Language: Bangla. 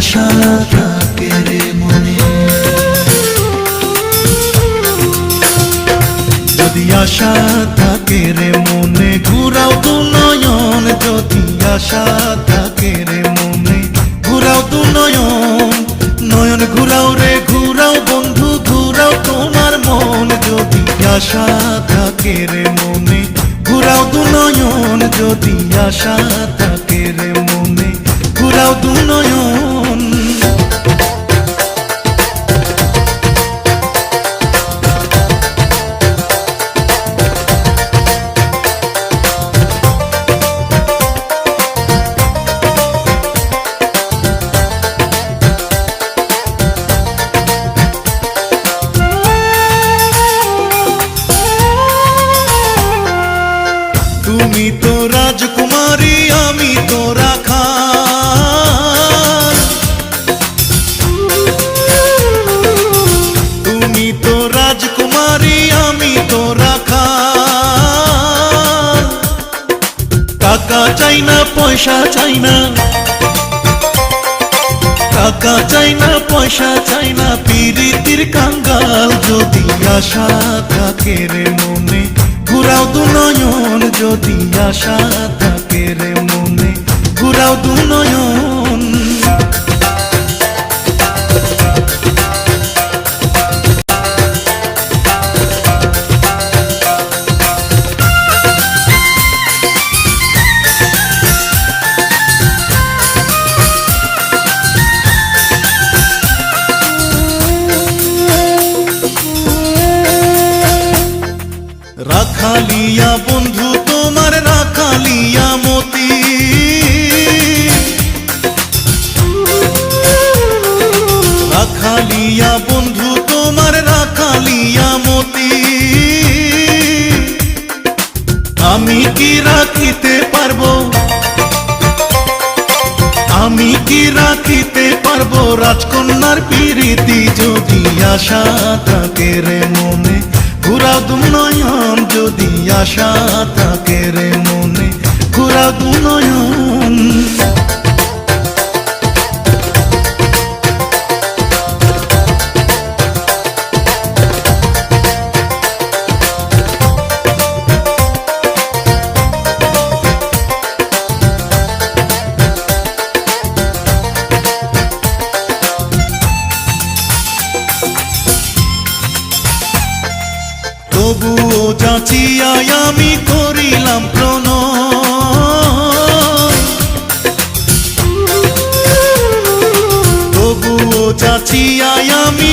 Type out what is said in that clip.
আশা থাকে রে মনে। যদি আশা থাকে রে মনে, ঘুরাও দু নয়ন। যদি আশা থাকে রে মনে, ঘুরাও দু নয়ন। নয়ন ঘুরাও রে, ঘুরাও বন্ধু, ঘুরাও তোমার মন। যদি আশা থাকে রে মনে, ঘুরাও দু নয়ন। যদি আশা তুমি তো রাজকুমারী, আমি তো টাকা চাই পয়সা চাই না। টাকা চাই না, পয়সা চাই না, পিরিতির কাঙ্গাল যদি আশা থাকে রে মনে। ঘুরাও দু নয়ন যদি আশা থাকে রে মনে। ঘুরাও দু নয়ন রাখালিয়া বন্ধু, তোমার রাখালিয়া মতি। রাখালিয়া বন্ধু, তোমার রাখালিয়া মতি। আমি কি রাখিতে পারব? আমি কি রাখিতে পারব? রাজকন্যার পিরিতি যদি আশা থাকে রে মনে। ঘুরা দু নয়ন যদি আশা থাকে রে মনে ঘুরা দু নয়ন যাচিয়াই আমি করিলাম প্রণয়। তবুও যাচিয়াই আমি